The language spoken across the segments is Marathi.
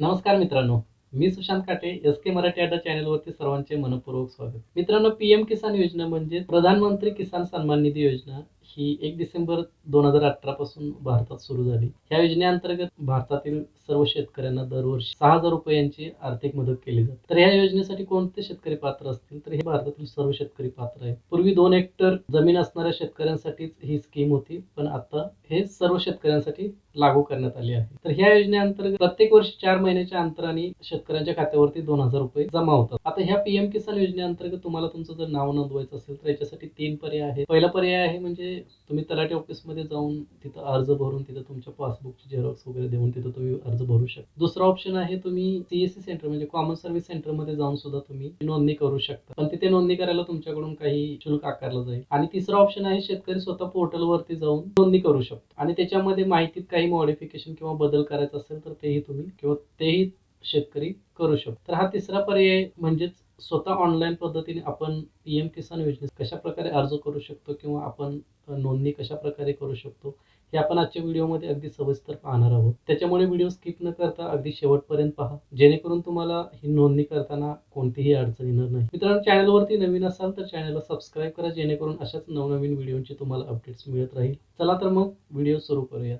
नमस्कार मित्रांनो मी सुशांत काटे एस के मराठी अड्डा चॅनलवरती सर्वांचे मनपूर्वक स्वागत. मित्रांनो पीएम किसान योजना म्हणजे प्रधानमंत्री किसान सन्मान निधी योजना ही एक डिसेंबर दोन हजार अठरा पासून भारतात सुरू झाली. या योजनेअंतर्गत भारतातील सर्व शेतकऱ्यांना दरवर्षी सहा हजार रुपयांची आर्थिक मदत केली जाते. तर या योजनेसाठी कोणते शेतकरी पात्र असतील? तर हे भारतातील सर्व शेतकरी पात्र आहेत. पूर्वी दोन हेक्टर जमीन असणाऱ्या शेतकऱ्यांसाठीच ही स्कीम होती पण आता हे सर्व शेतकऱ्यांसाठी लागू करण्यात आली आहे. तर ह्या योजनेअंतर्गत प्रत्येक वर्षी चार महिन्याच्या अंतराने शेतकऱ्यांच्या खात्यावरती दोन हजार रुपये जमा होतात. आता ह्या पीएम किसान योजनेअंतर्गत तुम्हाला तुमचं जर नाव नोंदवायचं असेल तर याच्यासाठी तीन पर्याय आहेत. पहिला पर्याय आहे म्हणजे तुम्ही तलाठी ऑफिसमध्ये जाऊन तिथं अर्ज भरून तिथं तुमच्या पासबुकची झेरॉक्स वगैरे देऊन तिथं तुम्ही अर्ज भरू शकता. दुसरा ऑप्शन आहे तुम्ही सीएससी सेंटर म्हणजे कॉमन सर्व्हिस सेंटरमध्ये जाऊन सुद्धा तुम्ही नोंदणी करू शकता. पण तिथे नोंदणी करायला तुमच्याकडून काही शुल्क आकारलं जाईल. आणि तिसरा ऑप्शन आहे शेतकरी स्वतः पोर्टलवरती जाऊन नोंदणी करू शकतो. आणि त्याच्यामध्ये माहितीत काही मॉडिफिकेशन किंवा बदल करायचा असेल तर तेही तुम्ही किंवा तेही शेतकरी करू शकतो. तर हा तिसरा पर्याय म्हणजेच स्वतः ऑनलाईन पद्धतीने आपण पीएम किसान योजनेत कशा प्रकारे अर्ज करू शकतो किंवा आपण नोंदणी कशा प्रकारे करू शकतो हे आपण आजच्या व्हिडिओमध्ये अगदी सविस्तर पाहणार आहोत. त्याच्यामुळे व्हिडिओ स्किप न करता अगदी शेवटपर्यंत पहा. जेणेकरून तुम्हाला ही नोंदणी करताना कोणतीही अडचण येणार नाही. मित्रांनो चॅनलवरती नवीन असाल तर चॅनलला सबस्क्राईब करा जेणेकरून अशाच नवनवीन व्हिडिओंची तुम्हाला अपडेट्स मिळत राहील. चला तर मग व्हिडिओ सुरू करूया.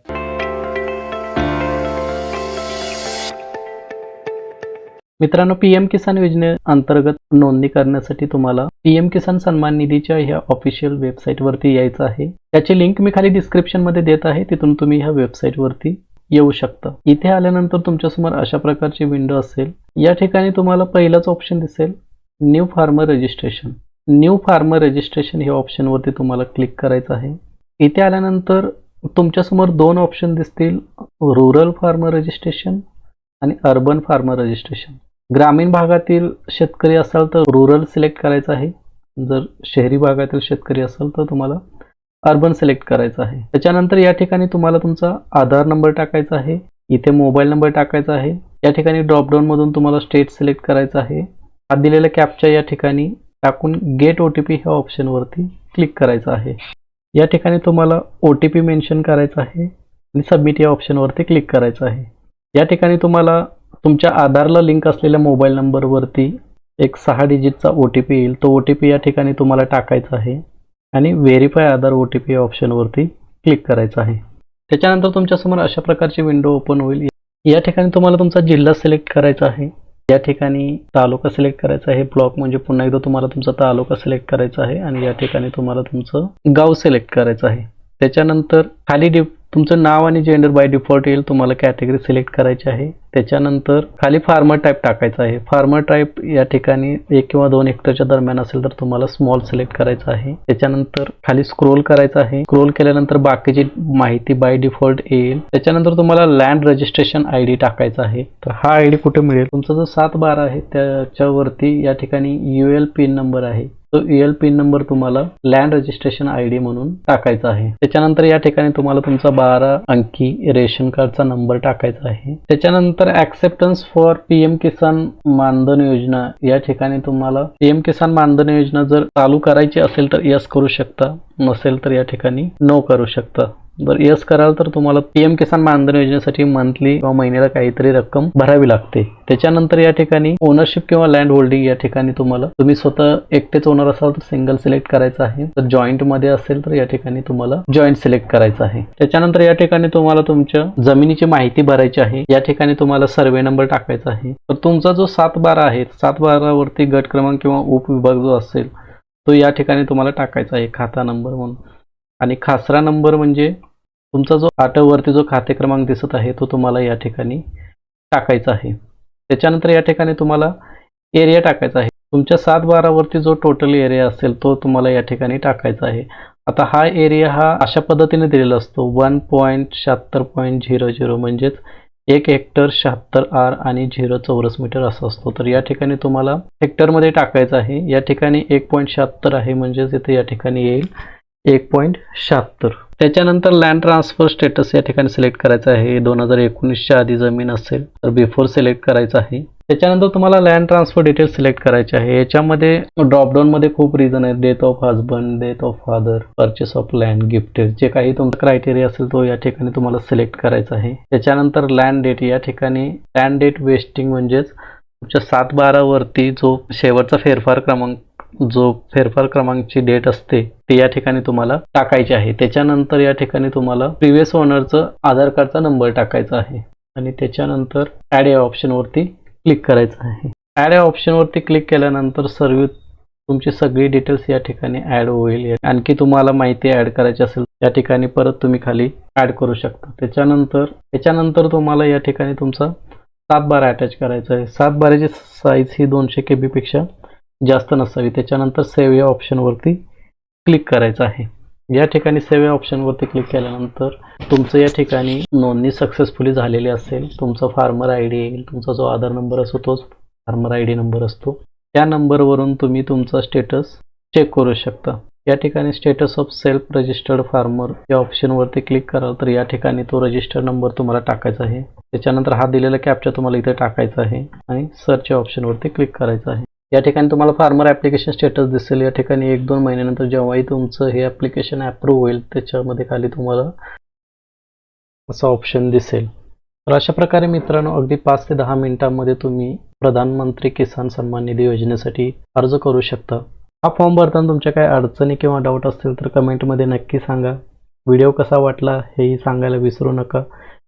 मित्रांनो पीएम किसान योजनेअंतर्गत नोंदणी करण्यासाठी तुम्हाला पीएम किसान सन्मान निधीच्या ह्या ऑफिशियल वेबसाईटवरती यायचं आहे. त्याची लिंक मी खाली डिस्क्रिप्शनमध्ये देत आहे. तिथून तुम्ही ह्या वेबसाईटवरती येऊ शकता. इथे आल्यानंतर तुमच्यासमोर अशा प्रकारची विंडो असेल. या ठिकाणी तुम्हाला पहिलाच ऑप्शन दिसेल. New farmer registration new farmer registration ह्या ऑप्शनवरती तुम्हाला क्लिक करायचं आहे. इथे आल्यानंतर तुमच्यासमोर दोन ऑप्शन दिसतील. रुरल फार्मर रजिस्ट्रेशन आणि अर्बन फार्मर रजिस्ट्रेशन ग्रामीण भागातील शेतकरी असाल तर रुरल सिलेक्ट करायचं आहे. जर शहरी भागातील शेतकरी असाल तर तुम्हाला अर्बन सिलेक्ट करायचं आहे. त्याच्यानंतर या ठिकाणी तुम्हाला तुमचा आधार नंबर टाकायचा आहे. इथे मोबाईल नंबर टाकायचा आहे. या ठिकाणी ड्रॉपडाऊनमधून तुम्हाला स्टेट सिलेक्ट करायचं आहे. हा दिलेला कॅपच्या या ठिकाणी टाकून गेट ओ टी पी ह्या ऑप्शनवरती क्लिक करायचं आहे. या ठिकाणी तुम्हाला ओ टी पी मेन्शन करायचं आहे आणि सबमिट या ऑप्शनवरती क्लिक करायचं आहे. या ठिकाणी तुम्हाला तुमच्या आधारला लिंक असलेल्या मोबाईल नंबरवरती एक सहा डिजिटचा ओ टी पी येईल. तो ओ टी पी या ठिकाणी तुम्हाला टाकायचा आहे आणि verify Aadhaar O T P या ऑप्शनवरती क्लिक करायचं आहे. त्याच्यानंतर तुमच्यासमोर अशा प्रकारची विंडो ओपन होईल. या ठिकाणी तुम्हाला तुमचा जिल्हा सिलेक्ट करायचा आहे. या ठिकाणी तालुका सिलेक्ट करायचा आहे. ब्लॉक म्हणजे पुन्हा एकदा तुम्हाला तुमचा तालुका सिलेक्ट करायचा आहे आणि या ठिकाणी तुम्हाला तुमचं गाव सिलेक्ट करायचं आहे. त्याच्यानंतर खाली डिप तुमचं नाव आणि जेंडर बाय डिफॉल्ट येईल तुम्हाला कॅटेगरी सिलेक्ट करायची आहे. त्याच्यानंतर खाली फार्मर टाईप टाकायचा आहे. फार्मर टाईप या ठिकाणी एक किंवा दोन हेक्टरच्या दरम्यान असेल तर तुम्हाला स्मॉल सिलेक्ट करायचं आहे. त्याच्यानंतर खाली स्क्रोल करायचं आहे. स्क्रोल केल्यानंतर बाकीची माहिती बाय डिफॉल्ट येईल. त्याच्यानंतर तुम्हाला लँड रजिस्ट्रेशन आय डी टाकायचा आहे. तर हा आय डी कुठे मिळेल? तुमचा जो सात बारा आहे त्याच्यावरती या ठिकाणी यू एल पिन नंबर आहे. तो एल पिन नंबर तुम्हाला लँड रजिस्ट्रेशन आय डी म्हणून टाकायचा आहे. त्याच्यानंतर या ठिकाणी तुम्हाला तुमचा बारा अंकी रेशन कार्डचा नंबर टाकायचा आहे. त्याच्यानंतर ऍक्सेप्टन्स फॉर पीएम किसान मानधन योजना या ठिकाणी तुम्हाला पीएम किसान मानधन योजना जर चालू करायची असेल तर यस करू शकता नसेल तर या ठिकाणी नो करू शकता. बरं यस कराल तर तुम्हाला पीएम किसान मानधन योजनेसाठी मंथली किंवा महिन्याला काहीतरी रक्कम भरावी लागते. त्याच्यानंतर या ठिकाणी ओनरशिप किंवा लँड होल्डिंग या ठिकाणी तुम्हाला तुम्ही स्वतः एकटेच ओनर असाल तर सिंगल सिलेक्ट करायचं आहे. तर जॉईंटमध्ये असेल तर या ठिकाणी तुम्हाला जॉईंट सिलेक्ट करायचं आहे. त्याच्यानंतर या ठिकाणी तुम्हाला तुमच्या जमिनीची माहिती भरायची आहे. या ठिकाणी तुम्हाला सर्वे नंबर टाकायचा आहे. तर तुमचा जो सात बारा आहे सात बारावरती गट क्रमांक किंवा उपविभाग जो असेल तो या ठिकाणी तुम्हाला टाकायचा आहे. खाता नंबर म्हणून. आणि खासरा नंबर म्हणजे तुमचा जो आठवरती जो खाते क्रमांक दिसत आहे तो तुम्हाला या ठिकाणी टाकायचा आहे. त्याच्यानंतर या ठिकाणी तुम्हाला एरिया टाकायचा आहे. तुमच्या सात बारावरती जो टोटल एरिया असेल तो तुम्हाला या ठिकाणी टाकायचा आहे. आता हा एरिया हा अशा पद्धतीने दिलेला असतो. वन पॉईंट शहात्तर पॉईंट झिरो झिरो म्हणजेच एक हेक्टर शहात्तर आर आणि झिरो चौरस मीटर असा असतो. तर या ठिकाणी तुम्हाला हेक्टरमध्ये टाकायचं आहे. या ठिकाणी एक पॉईंट शहात्तर आहे म्हणजेच इथे या ठिकाणी येईल. एक पॉईंट शहात्तर. त्याच्यानंतर लँड ट्रान्सफर स्टेटस या ठिकाणी सिलेक्ट करायचं आहे. दोन हजार एकोणीसच्या आधी जमीन असेल तर बिफोर सिलेक्ट करायचं आहे. त्याच्यानंतर तुम्हाला लँड ट्रान्सफर डिटेल्स सिलेक्ट करायचे आहे. याच्यामध्ये ड्रॉपडाऊनमध्ये खूप रिझन आहेत. Death of husband death of father purchase of land gifted जे काही तुमचा क्रायटेरिया असेल तो या ठिकाणी तुम्हाला सिलेक्ट करायचा आहे. त्याच्यानंतर लँड डेट या ठिकाणी लँड डेट वेस्टिंग म्हणजेच तुमच्या सात बारावरती जो शेवटचा फेरफार क्रमांक जो फेरफार क्रमांकची डेट असते ते या ठिकाणी तुम्हाला टाकायचे आहे. त्याच्यानंतर या ठिकाणी तुम्हाला प्रिव्हियस ओनरचं आधार कार्डचा नंबर टाकायचा आहे. आणि त्याच्यानंतर ॲड या ऑप्शनवरती क्लिक करायचं आहे. ॲड या ऑप्शनवरती क्लिक केल्यानंतर सर्व तुमची सगळी डिटेल्स या ठिकाणी ॲड होईल. आणखी तुम्हाला माहिती ॲड करायची असेल या ठिकाणी परत तुम्ही खाली ॲड करू शकता. त्याच्यानंतर त्याच्यानंतर तुम्हाला या ठिकाणी तुमचा सात बारा अटॅच करायचा आहे. सात बाराची साईज ही दोनशे के बीपेक्षा जास्त नसावी. त्याच्यानंतर सेव्ह या ऑप्शनवरती क्लिक करायचं आहे. या ठिकाणी सेव्ह या ऑप्शनवरती क्लिक केल्यानंतर तुमचं या ठिकाणी नोंदणी सक्सेसफुली झालेली असेल. तुमचा फार्मर आय डी येईल. तुमचा जो आधार नंबर असतो तोच फार्मर आय डी नंबर असतो. त्या नंबरवरून तुम्ही तुमचा स्टेटस चेक करू शकता. या ठिकाणी status of self registered farmer या ऑप्शनवरती क्लिक कराल तर या ठिकाणी तो रजिस्टर्ड नंबर तुम्हाला टाकायचा आहे. त्याच्यानंतर हा दिलेला कॅप्चा तुम्हाला इथे टाकायचा आहे आणि सर्च या ऑप्शनवरती क्लिक करायचं आहे. या ठिकाणी तुम्हाला फार्मर ॲप्लिकेशन स्टेटस दिसेल. या ठिकाणी एक दोन महिन्यानंतर जेव्हाही तुमचं हे ॲप्लिकेशन अप्रूव्ह होईल त्याच्यामध्ये खाली तुम्हाला असं ऑप्शन दिसेल. तर अशा प्रकारे मित्रांनो अगदी पाच ते दहा मिनिटांमध्ये तुम्ही प्रधानमंत्री किसान सन्मान निधी योजनेसाठी अर्ज करू शकता. हा फॉर्म भरताना तुमच्या काही अडचणी किंवा डाऊट असतील तर कमेंटमध्ये नक्की सांगा. व्हिडिओ कसा वाटला हेही सांगायला विसरू नका.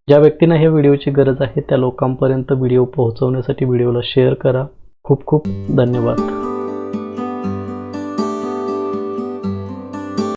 ज्या व्यक्तींना हे व्हिडिओची गरज आहे त्या लोकांपर्यंत व्हिडिओ पोहोचवण्यासाठी व्हिडिओला शेअर करा. खूप खूप धन्यवाद.